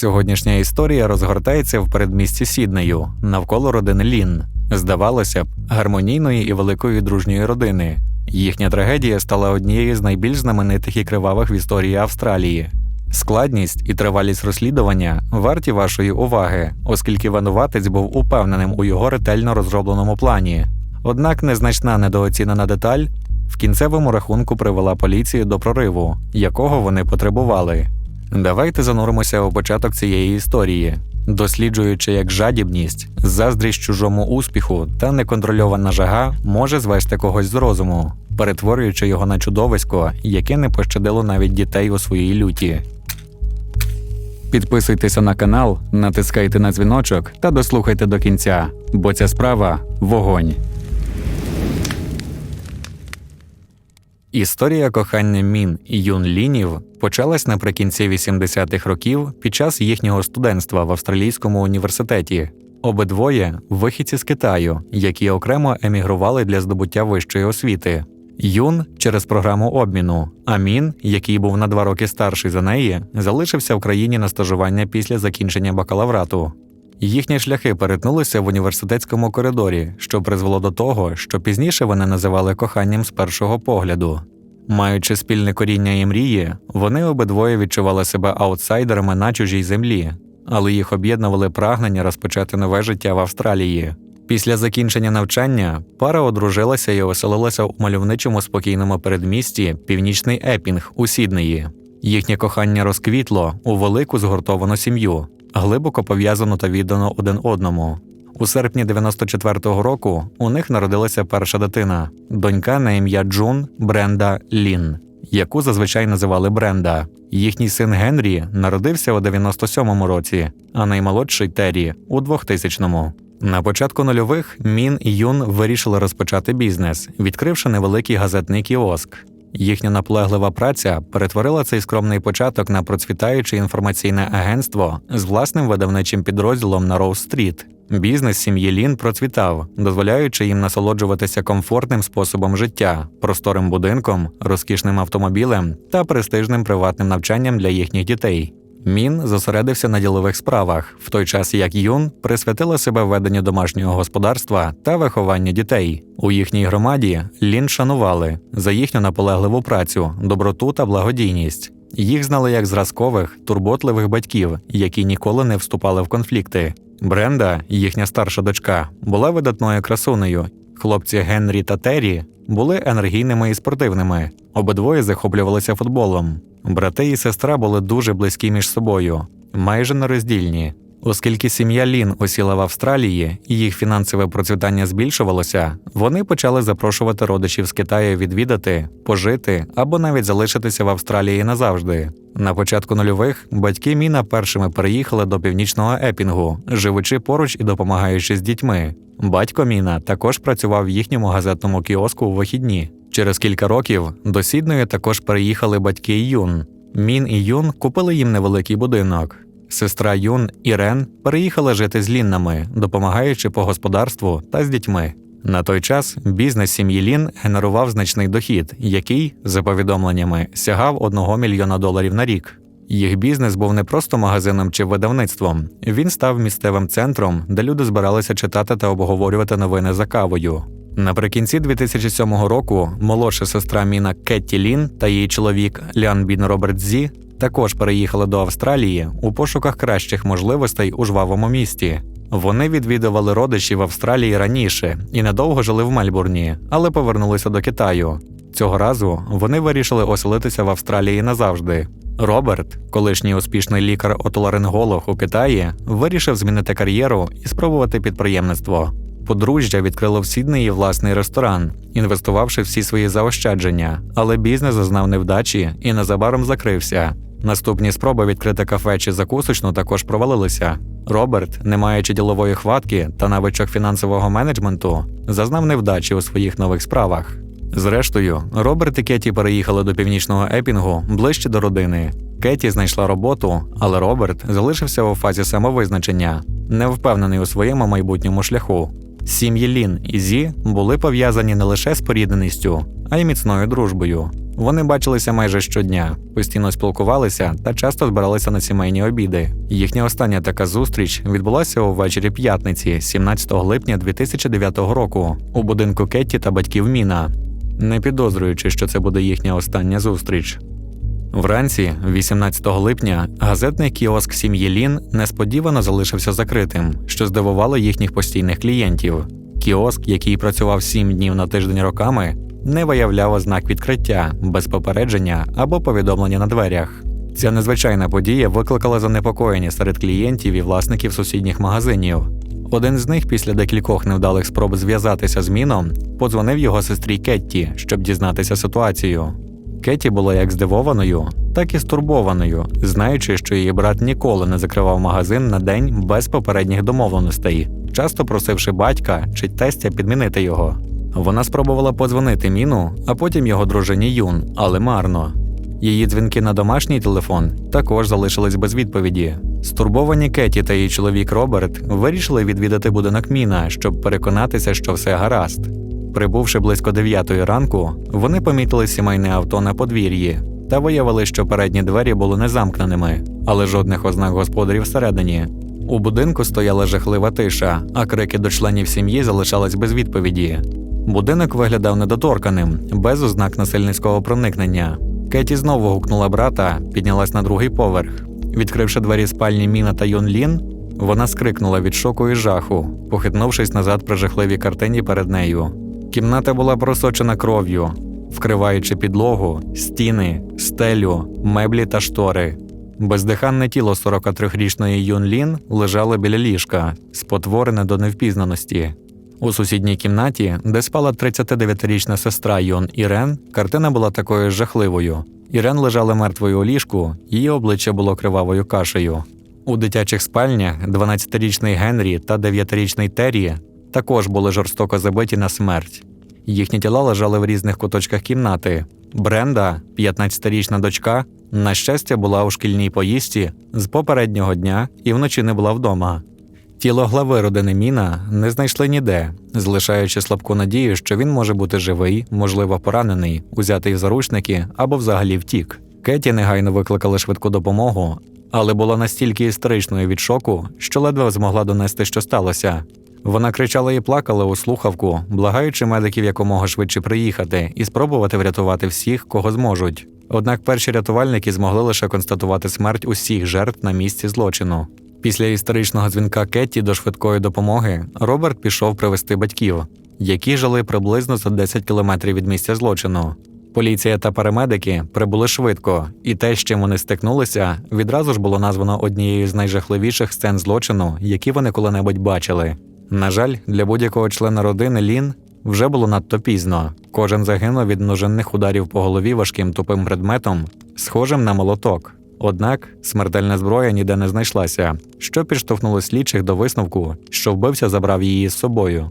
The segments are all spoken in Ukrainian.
Сьогоднішня історія розгортається в передмісті Сіднею навколо родини Лін. Здавалося б, гармонійної і великої дружньої родини. Їхня трагедія стала однією з найбільш знаменитих і кривавих в історії Австралії. Складність і тривалість розслідування варті вашої уваги, оскільки винуватець був упевненим у його ретельно розробленому плані. Однак незначна недооцінена деталь в кінцевому рахунку привела поліцію до прориву, якого вони потребували. Давайте зануримося у початок цієї історії, досліджуючи, як жадібність, заздрість чужому успіху та неконтрольована жага може звести когось з розуму, перетворюючи його на чудовисько, яке не пощадило навіть дітей у своїй люті. Підписуйтеся на канал, натискайте на дзвіночок та дослухайте до кінця, бо ця справа вогонь. Історія кохання Мін і Юн Лінів почалась наприкінці 80-х років під час їхнього студентства в австралійському університеті. Обидвоє вихідці з Китаю, які окремо емігрували для здобуття вищої освіти. Юн через програму обміну, а Мін, який був на два роки старший за неї, залишився в країні на стажування після закінчення бакалаврату. Їхні шляхи перетнулися в університетському коридорі, що призвело до того, що пізніше вони називали коханням з першого погляду. Маючи спільне коріння і мрії, вони обидвоє відчували себе аутсайдерами на чужій землі, але їх об'єднували прагнення розпочати нове життя в Австралії. Після закінчення навчання пара одружилася і оселилася у мальовничому спокійному передмісті Північний Епінг у Сіднеї. Їхнє кохання розквітло у велику згуртовану сім'ю, глибоко пов'язану та віддану один одному. У серпні 94-го року у них народилася перша дитина донька на ім'я Джун Бренда Лін, яку зазвичай називали Бренда. Їхній син Генрі народився у 97-му році, а наймолодший Террі у 2000-му. На початку нульових Мін і Юн вирішили розпочати бізнес, відкривши невеликий газетний кіоск. Їхня наполеглива праця перетворила цей скромний початок на процвітаюче інформаційне агентство з власним видавничим підрозділом на Роуз-стріт. Бізнес сім'ї Лін процвітав, дозволяючи їм насолоджуватися комфортним способом життя, просторим будинком, розкішним автомобілем та престижним приватним навчанням для їхніх дітей. Мін зосередився на ділових справах, в той час як Юн присвятила себе веденню домашнього господарства та вихованню дітей. У їхній громаді Лін шанували за їхню наполегливу працю, доброту та благодійність. Їх знали як зразкових, турботливих батьків, які ніколи не вступали в конфлікти. Бренда, їхня старша дочка, була видатною красунею. Хлопці Генрі та Террі були енергійними і спортивними. Обидвоє захоплювалися футболом. Брати і сестра були дуже близькі між собою, майже нероздільні. Оскільки сім'я Лін осіла в Австралії і їх фінансове процвітання збільшувалося, вони почали запрошувати родичів з Китаю відвідати, пожити або навіть залишитися в Австралії назавжди. На початку нульових батьки Міна першими переїхали до північного епінгу, живучи поруч і допомагаючи з дітьми. Батько Міна також працював в їхньому газетному кіоску у вихідні. Через кілька років до Сідної також переїхали батьки Юн. Мін і Юн купили їм невеликий будинок. Сестра Юн Ірен переїхала жити з Ліннами, допомагаючи по господарству та з дітьми. На той час бізнес сім'ї Лін генерував значний дохід, який, за повідомленнями, сягав 1 мільйона доларів на рік. Їх бізнес був не просто магазином чи видавництвом, він став місцевим центром, де люди збиралися читати та обговорювати новини за кавою. Наприкінці 2007 року молодша сестра Міна Кетті Лін та її чоловік Лян Бін Роберт Зі також переїхали до Австралії у пошуках кращих можливостей у жвавому місті. Вони відвідували родичів в Австралії раніше і недовго жили в Мельбурні, але повернулися до Китаю. Цього разу вони вирішили оселитися в Австралії назавжди. Роберт, колишній успішний лікар-отоларинголог у Китаї, вирішив змінити кар'єру і спробувати підприємництво. Подружжя відкрило в Сіднеї власний ресторан, інвестувавши всі свої заощадження, але бізнес зазнав невдачі і незабаром закрився. Наступні спроби відкрити кафе чи закусочну також провалилися. Роберт, не маючи ділової хватки та навичок фінансового менеджменту, зазнав невдачі у своїх нових справах. Зрештою, Роберт і Кеті переїхали до північного епінгу ближче до родини. Кеті знайшла роботу, але Роберт залишився у фазі самовизначення, не впевнений у своєму майбутньому шляху. Сім'ї Лін і Зі були пов'язані не лише спорідненістю, а й міцною дружбою. Вони бачилися майже щодня, постійно спілкувалися та часто збиралися на сімейні обіди. Їхня остання така зустріч відбулася увечері п'ятниці, 17 липня 2009 року, у будинку Кетті та батьків Міна, не підозрюючи, що це буде їхня остання зустріч. Вранці, 18 липня, газетний кіоск сім'ї Лін несподівано залишився закритим, що здивувало їхніх постійних клієнтів. Кіоск, який працював 7 днів на тиждень роками, не виявляв ознак відкриття без попередження або повідомлення на дверях. Ця незвичайна подія викликала занепокоєння серед клієнтів і власників сусідніх магазинів. Один з них, після декількох невдалих спроб зв'язатися з міном, подзвонив його сестрі Кетті, щоб дізнатися ситуацію. Кеті була як здивованою, так і стурбованою, знаючи, що її брат ніколи не закривав магазин на день без попередніх домовленостей, часто просивши батька чи тестя підмінити його. Вона спробувала подзвонити міну, а потім його дружині Юн, але марно. Її дзвінки на домашній телефон також залишились без відповіді. Стурбовані Кеті та її чоловік Роберт вирішили відвідати будинок Міна, щоб переконатися, що все гаразд. Прибувши близько 9 ранку, вони помітили сімейне авто на подвір'ї та виявили, що передні двері були не замкненими, але жодних ознак господарів всередині. У будинку стояла жахлива тиша, а крики до членів сім'ї залишались без відповіді. Будинок виглядав недоторканим, без ознак насильницького проникнення. Кеті знову гукнула брата, піднялась на другий поверх. Відкривши двері спальні Міна та Юн Лін, вона скрикнула від шоку і жаху, похитнувшись назад при жахливій картині перед нею. Кімната була просочена кров'ю, вкриваючи підлогу, стіни, стелю, меблі та штори. Бездиханне тіло 43-річної Юн Лін лежало біля ліжка, спотворене до невпізнаності. У сусідній кімнаті, де спала 39-річна сестра Йон Ірен, картина була такою жахливою. Ірен лежала мертвою у ліжку, її обличчя було кривавою кашею. У дитячих спальнях 12-річний Генрі та 9-річний Террі також були жорстоко забиті на смерть. Їхні тіла лежали в різних куточках кімнати. Бренда, 15-річна дочка, на щастя, була у шкільній поїздці з попереднього дня і вночі не була вдома. Тіло глави родини Міна не знайшли ніде, залишаючи слабку надію, що він може бути живий, можливо, поранений, узятий в заручники або взагалі втік. Кеті негайно викликали швидку допомогу, але була настільки істеричною від шоку, що ледве змогла донести, що сталося. Вона кричала і плакала у слухавку, благаючи медиків якомога швидше приїхати і спробувати врятувати всіх, кого зможуть. Однак перші рятувальники змогли лише констатувати смерть усіх жертв на місці злочину. Після історичного дзвінка Кетті до швидкої допомоги Роберт пішов привезти батьків, які жили приблизно за 10 кілометрів від місця злочину. Поліція та парамедики прибули швидко, і те, з чим вони стикнулися, відразу ж було названо однією з найжахливіших сцен злочину, які вони коли-небудь бачили. На жаль, для будь-якого члена родини Лін вже було надто пізно. Кожен загинув від множинних ударів по голові важким тупим предметом, схожим на молоток. Однак смертельна зброя ніде не знайшлася, що підштовхнуло слідчих до висновку, що вбивця забрав її з собою.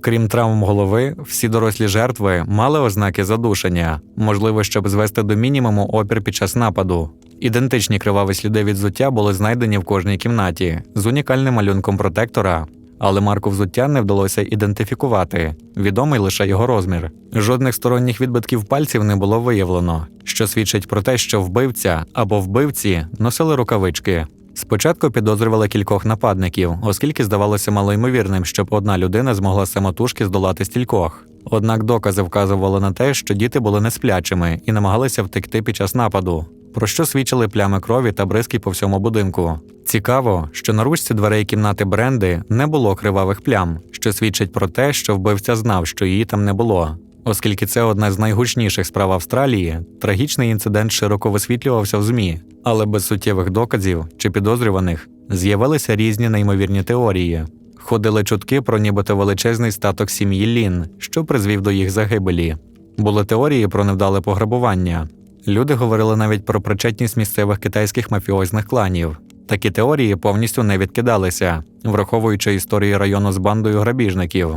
Крім травм голови, всі дорослі жертви мали ознаки задушення, можливо, щоб звести до мінімуму опір під час нападу. Ідентичні криваві сліди від взуття були знайдені в кожній кімнаті з унікальним малюнком протектора, але марку взуття не вдалося ідентифікувати, відомий лише його розмір. Жодних сторонніх відбитків пальців не було виявлено, що свідчить про те, що вбивця або вбивці носили рукавички. Спочатку підозрювали кількох нападників, оскільки здавалося малоймовірним, щоб одна людина змогла самотужки здолати стількох. Однак докази вказували на те, що діти були несплячими і намагалися втекти під час нападу, про що свідчили плями крові та бризки по всьому будинку. Цікаво, що на ручці дверей кімнати Бренди не було кривавих плям, що свідчить про те, що вбивця знав, що її там не було. Оскільки це одна з найгучніших справ Австралії, трагічний інцидент широко висвітлювався в ЗМІ, але без суттєвих доказів чи підозрюваних з'явилися різні неймовірні теорії. Ходили чутки про нібито величезний статок сім'ї Лін, що призвів до їх загибелі. Були теорії про невдале пограбування. Люди говорили навіть про причетність місцевих китайських мафіозних кланів. Такі теорії повністю не відкидалися, враховуючи історії району з бандою грабіжників.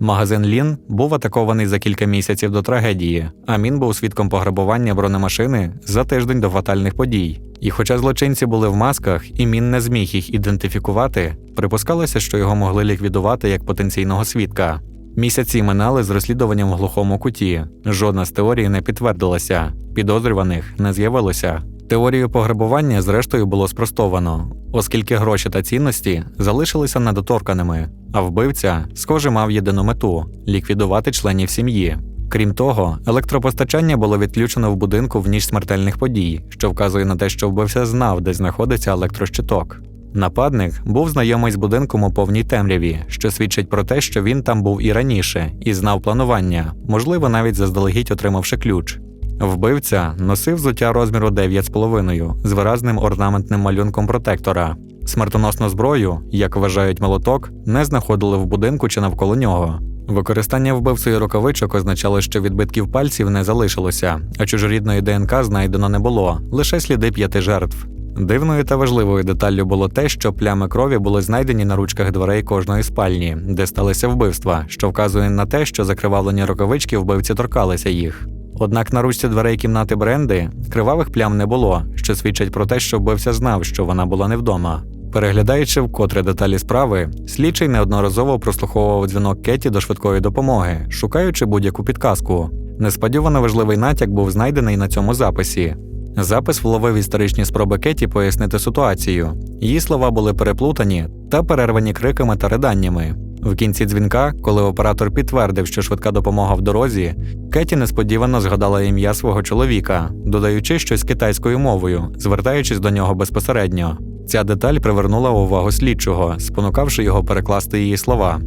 Магазин Лін був атакований за кілька місяців до трагедії, а Мін був свідком пограбування бронемашини за тиждень до фатальних подій. І хоча злочинці були в масках, і Мін не зміг їх ідентифікувати, припускалося, що його могли ліквідувати як потенційного свідка. Місяці минали з розслідуванням в глухому куті. Жодна з теорій не підтвердилася, підозрюваних не з'явилося. Теорію пограбування, зрештою, було спростовано, оскільки гроші та цінності залишилися недоторканими, а вбивця, схоже, мав єдину мету ліквідувати членів сім'ї. Крім того, електропостачання було відключено в будинку в ніч смертельних подій, що вказує на те, що вбивця знав, де знаходиться електрощиток. Нападник був знайомий з будинком у повній темряві, що свідчить про те, що він там був і раніше, і знав планування, можливо, навіть заздалегідь отримавши ключ. Вбивця носив взуття розміру 9,5 з виразним орнаментним малюнком протектора. Смертоносну зброю, як вважають молоток, не знаходили в будинку чи навколо нього. Використання вбивцею рукавичок означало, що відбитків пальців не залишилося, а чужорідної ДНК знайдено не було, лише сліди п'яти жертв. Дивною та важливою деталлю було те, що плями крові були знайдені на ручках дверей кожної спальні, де сталися вбивства, що вказує на те, що закривавлені рукавички вбивці торкалися їх. Однак на ручці дверей кімнати Бренди кривавих плям не було, що свідчить про те, що вбивця знав, що вона була не вдома. Переглядаючи вкотре деталі справи, слідчий неодноразово прослуховував дзвінок Кеті до швидкої допомоги, шукаючи будь-яку підказку. Несподівано важливий натяк був знайдений на цьому записі. Запис вловив історичні спроби Кеті пояснити ситуацію. Її слова були переплутані та перервані криками та риданнями. В кінці дзвінка, коли оператор підтвердив, що швидка допомога в дорозі, Кеті несподівано згадала ім'я свого чоловіка, додаючи щось китайською мовою, звертаючись до нього безпосередньо. Ця деталь привернула увагу слідчого, спонукавши його перекласти її слова.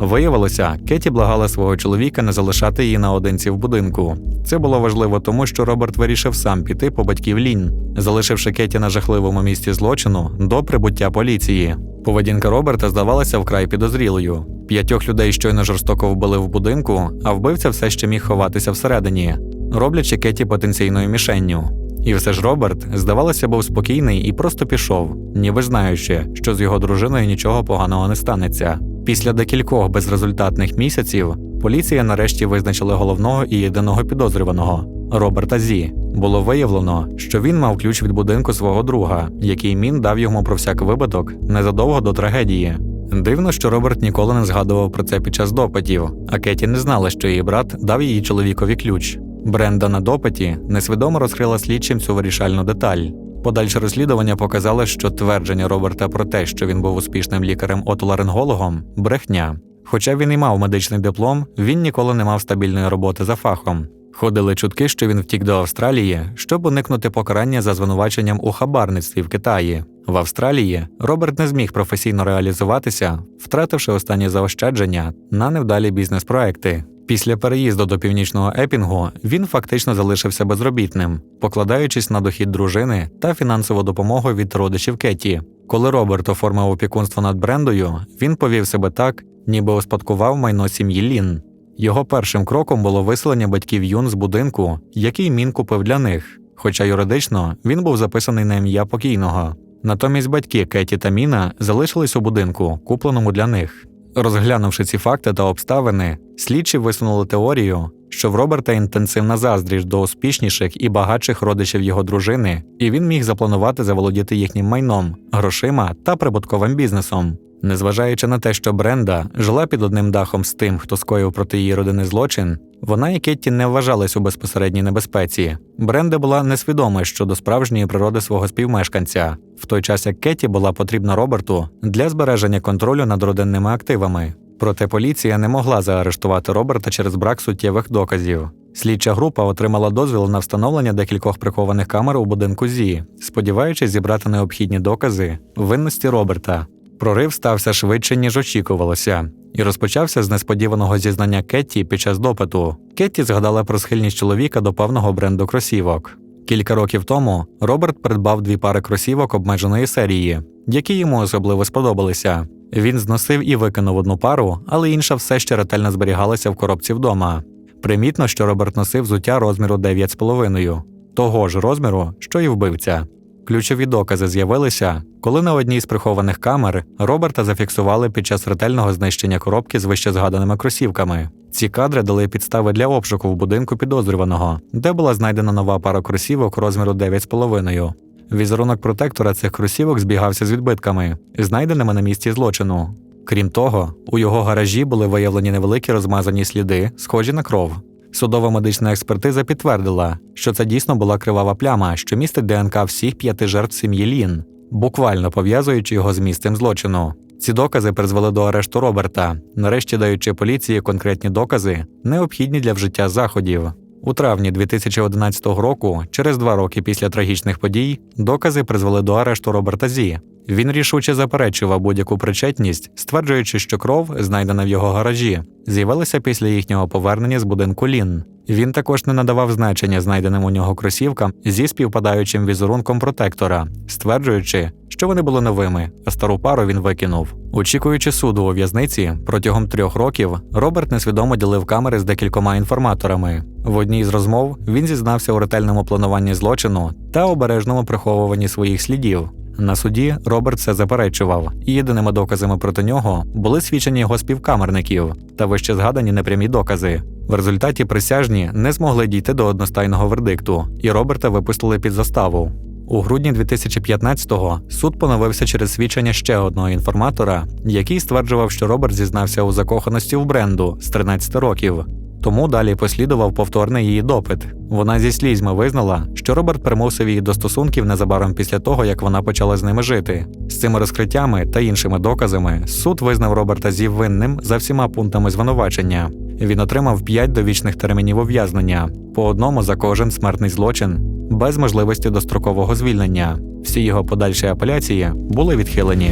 Виявилося, Кеті благала свого чоловіка не залишати її наодинці в будинку. Це було важливо тому, що Роберт вирішив сам піти по батьків Лінь, залишивши Кеті на жахливому місці злочину до прибуття поліції. Поведінка Роберта здавалася вкрай підозрілою. П'ятьох людей щойно жорстоко вбили в будинку, а вбивця все ще міг ховатися всередині, роблячи Кеті потенційною мішенню. І все ж Роберт, здавалося, був спокійний і просто пішов, ніби знаючи, що з його дружиною нічого поганого не станеться. Після декількох безрезультатних місяців поліція нарешті визначила головного і єдиного підозрюваного Роберта Зі. Було виявлено, що він мав ключ від будинку свого друга, який мін дав йому про всяк випадок незадовго до трагедії. Дивно, що Роберт ніколи не згадував про це під час допитів, а Кеті не знала, що її брат дав її чоловікові ключ. Бренда на допиті несвідомо розкрила слідчим цю вирішальну деталь. Подальше розслідування показало, що твердження Роберта про те, що він був успішним лікарем-отоларингологом – брехня. Хоча він і мав медичний диплом, він ніколи не мав стабільної роботи за фахом. Ходили чутки, що він втік до Австралії, щоб уникнути покарання за звинуваченням у хабарництві в Китаї. В Австралії Роберт не зміг професійно реалізуватися, втративши останні заощадження на невдалі бізнес-проекти. Після переїзду до північного епінгу він фактично залишився безробітним, покладаючись на дохід дружини та фінансову допомогу від родичів Кеті. Коли Роберт оформив опікунство над брендою, він повів себе так, ніби успадкував майно сім'ї Лін. Його першим кроком було виселення батьків Юн з будинку, який Мін купив для них, хоча юридично він був записаний на ім'я покійного. Натомість батьки Кеті та Міна залишились у будинку, купленому для них. Розглянувши ці факти та обставини, слідчі висунули теорію, що в Роберта інтенсивна заздріж до успішніших і багатших родичів його дружини, і він міг запланувати заволодіти їхнім майном, грошима та прибутковим бізнесом. Незважаючи на те, що Бренда жила під одним дахом з тим, хто скоїв проти її родини злочин, вона і Кетті не вважались у безпосередній небезпеці. Бренда була несвідома щодо справжньої природи свого співмешканця, в той час як Кетті була потрібна Роберту для збереження контролю над родинними активами. Проте поліція не могла заарештувати Роберта через брак суттєвих доказів. Слідча група отримала дозвіл на встановлення декількох прихованих камер у будинку Зі, сподіваючись зібрати необхідні докази винності Роберта. Прорив стався швидше, ніж очікувалося, і розпочався з несподіваного зізнання Кетті під час допиту. Кетті згадала про схильність чоловіка до певного бренду кросівок. Кілька років тому Роберт придбав дві пари кросівок обмеженої серії, які йому особливо сподобалися. Він зносив і викинув одну пару, але інша все ще ретельно зберігалася в коробці вдома. Примітно, що Роберт носив взуття розміру 9,5, того ж розміру, що й вбивця. Ключові докази з'явилися, коли на одній з прихованих камер Роберта зафіксували під час ретельного знищення коробки з вищезгаданими кросівками. Ці кадри дали підстави для обшуку в будинку підозрюваного, де була знайдена нова пара кросівок розміру 9,5. Візерунок протектора цих кросівок збігався з відбитками, знайденими на місці злочину. Крім того, у його гаражі були виявлені невеликі розмазані сліди, схожі на кров. Судова медична експертиза підтвердила, що це дійсно була кривава пляма, що містить ДНК всіх п'яти жертв сім'ї Лін, буквально пов'язуючи його з місцем злочину. Ці докази призвели до арешту Роберта, нарешті даючи поліції конкретні докази, необхідні для вжиття заходів. У травні 2011 року, через два роки після трагічних подій, докази призвели до арешту Роберта Зі. Він рішуче заперечував будь-яку причетність, стверджуючи, що кров, знайдена в його гаражі, з'явилася після їхнього повернення з будинку Лін. Він також не надавав значення знайденим у нього кросівкам зі співпадаючим візерунком протектора, стверджуючи, що вони були новими, а стару пару він викинув. Очікуючи суду у в'язниці, протягом трьох років Роберт несвідомо ділив камери з декількома інформаторами. В одній з розмов він зізнався у ретельному плануванні злочину та обережному приховуванні своїх слідів. На суді Роберт це заперечував, і єдиними доказами проти нього були свідчення його співкамерників та вище згадані непрямі докази. В результаті присяжні не змогли дійти до одностайного вердикту, і Роберта випустили під заставу. У грудні 2015-го суд поновився через свідчення ще одного інформатора, який стверджував, що Роберт зізнався у закоханості в бренду з 13 років. Тому далі послідував повторний її допит. Вона зі слізьми визнала, що Роберт примусив її до стосунків незабаром після того, як вона почала з ними жити. З цими розкриттями та іншими доказами суд визнав Роберта Зі винним за всіма пунктами звинувачення. Він отримав 5 довічних термінів ув'язнення, по одному за кожен смертний злочин, без можливості дострокового звільнення. Всі його подальші апеляції були відхилені.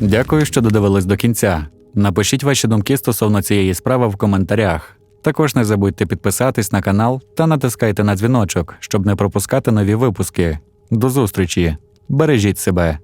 Дякую, що додивились до кінця. Напишіть ваші думки стосовно цієї справи в коментарях. Також не забудьте підписатись на канал та натискайте на дзвіночок, щоб не пропускати нові випуски. До зустрічі! Бережіть себе!